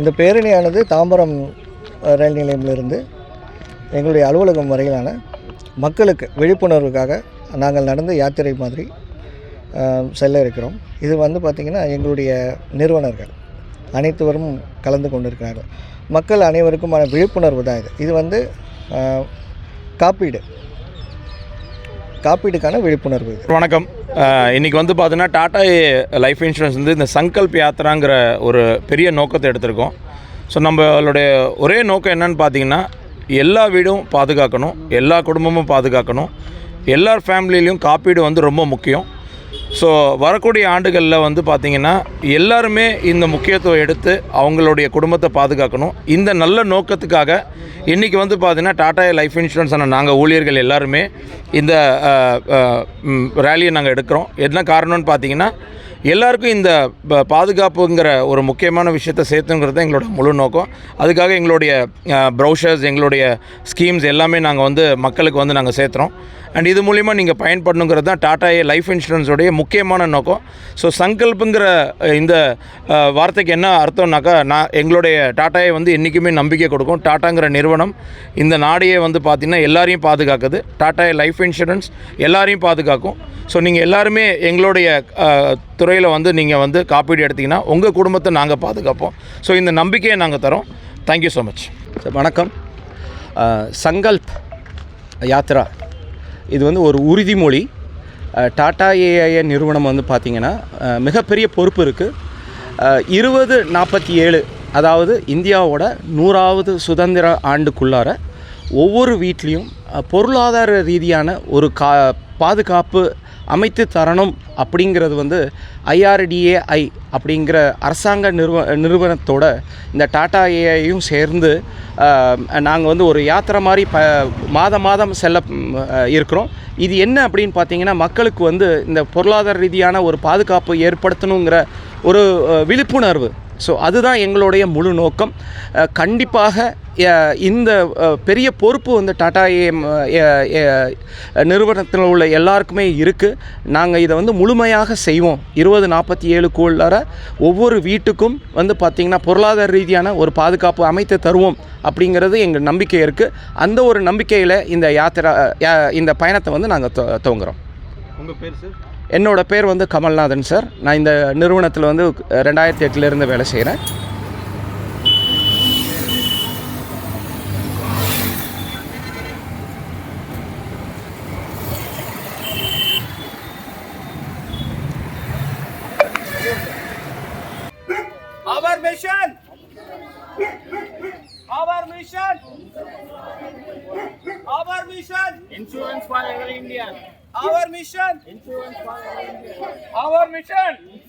இந்த பேரணியானது தாம்பரம் ரயில் நிலையமிலிருந்து எங்களுடைய அலுவலகம் வரையிலான மக்களுக்கு விழிப்புணர்வுக்காக நாங்கள் நடந்த யாத்திரை மாதிரி செல்ல இருக்கிறோம். இது வந்து பார்த்திங்கன்னா எங்களுடைய நிறுவனர்கள் அனைத்துவரும் கலந்து கொண்டிருக்கிறார்கள். மக்கள் அனைவருக்குமான விழிப்புணர்வு தான் இது. இது வந்து காப்பீடு. காப்பீடுக்கான விழிப்புணர்வு. வணக்கம். இன்றைக்கி வந்து பார்த்தீங்கன்னா டாடா லைஃப் இன்சூரன்ஸ் வந்து இந்த சங்கல்ப் யாத்திராங்கிற ஒரு பெரிய நோக்கத்தை எடுத்திருக்கோம். ஸோ நம்மளுடைய ஒரே நோக்கம் என்னன்னு பார்த்தீங்கன்னா எல்லா வீடும் பாதுகாக்கணும் எல்லா குடும்பமும் பாதுகாக்கணும் எல்லார் ஃபேமிலியிலையும் காப்பீடு வந்து ரொம்ப முக்கியம். ஸோ வரக்கூடிய ஆண்டுகளில் வந்து பார்த்திங்கன்னா எல்லாருமே இந்த முக்கியத்துவம் எடுத்து அவங்களுடைய குடும்பத்தை பாதுகாக்கணும். இந்த நல்ல நோக்கத்துக்காக இன்றைக்கி வந்து பார்த்திங்கன்னா டாடா லைஃப் இன்சூரன்ஸ் நாங்கள் ஊழியர்கள் எல்லாருமே இந்த ரேலியை நாங்கள் எடுக்கிறோம். என்ன காரணம்னு பார்த்தீங்கன்னா எல்லாருக்கும் இந்த பாதுகாப்புங்கிற ஒரு முக்கியமான விஷயத்தை சேர்த்துங்கிறது எங்களோட முழு நோக்கம். அதுக்காக எங்களுடைய ப்ரௌஷர்ஸ் எங்களுடைய ஸ்கீம்ஸ் எல்லாமே நாங்கள் வந்து மக்களுக்கு வந்து நாங்கள் சேர்த்துறோம். அண்ட் இது மூலிமா நீங்கள் பயன்படணுங்கிறது தான் டாடா ஏ லைஃப் இன்சூரன்ஸோடைய முக்கியமான நோக்கம். ஸோ சங்கல்ப்புங்கிற இந்த வார்த்தைக்கு என்ன அர்த்தம்னாக்கா நான் எங்களுடைய டாட்டாயை வந்து என்றைக்குமே நம்பிக்கை கொடுக்கும். டாட்டாங்கிற நிறுவனம் இந்த நாடையே வந்து பார்த்திங்கன்னா எல்லாரையும் பாதுகாக்குது. டாடா லைஃப் இன்சூரன்ஸ் எல்லாரையும் பாதுகாக்கும். ஸோ நீங்கள் எல்லாருமே எங்களுடைய துறையில் வந்து நீங்கள் வந்து காப்பீடு எடுத்தீங்கன்னா உங்கள் குடும்பத்தை நாங்கள் பாதுகாப்போம். ஸோ இந்த நம்பிக்கையை நாங்கள் தரோம். தேங்க்யூ ஸோ மச் சார் வணக்கம். சங்கல்ப் யாத்ரா. இது வந்து ஒரு உறுதிமொழி. டாடா ஏஐஏ நிறுவனம் வந்து பார்த்திங்கன்னா மிகப்பெரிய பொறுப்பு இருக்குது இருபது நாற்பத்தி ஏழு அதாவது இந்தியாவோட நூறாவது சுதந்திர ஆண்டுக்குள்ளார ஒவ்வொரு வீட்லேயும் பொருளாதார ரீதியான ஒரு கா பாதுகாப்பு அமைத்து தரணும் அப்படிங்கிறது வந்து ஐஆர்டிஏஐ அப்படிங்கிற அரசாங்க நிறுவ நிறுவனத்தோட இந்த டாடா ஏஐயும் சேர்ந்து நாங்கள் வந்து ஒரு யாத்திரை மாதிரி ப மாதம் மாதம் செல்ல இருக்கிறோம். இது என்ன அப்படின்னு பார்த்தீங்கன்னா மக்களுக்கு வந்து இந்த பொருளாதார ரீதியான ஒரு பாதுகாப்பு ஏற்படுத்தணுங்கிற ஒரு விழிப்புணர்வு. ஸோ அதுதான் எங்களுடைய முழு நோக்கம். கண்டிப்பாக இந்த பெரிய பொறுப்பு வந்து டாடா ஏஎம் நிறுவனத்தில் உள்ள எல்லாருக்குமே இருக்குது நாங்கள் இதை வந்து முழுமையாக செய்வோம். இருபது நாற்பத்தி ஏழுக்குள்ளார ஒவ்வொரு வீட்டுக்கும் வந்து பார்த்திங்கன்னா பொருளாதார ரீதியான ஒரு பாதுகாப்பு அமைத்து தருவோம் அப்படிங்கிறது எங்கள் நம்பிக்கை இருக்குது அந்த ஒரு நம்பிக்கையில் இந்த யாத்திரா யா- இந்த பயணத்தை வந்து நாங்கள் துவங்குறோம். உங்கள் பேர் சார் என்னோட பேர் வந்து கமல்நாதன் சார் நான் இந்த நிறுவனத்தில் வந்து ரெண்டாயிரத்தி எட்டுலேருந்து வேலை செய்கிறேன் Our mission. Our mission. Our mission. Insurance for every Indian. Our mission. Insurance for every Indian. Our mission.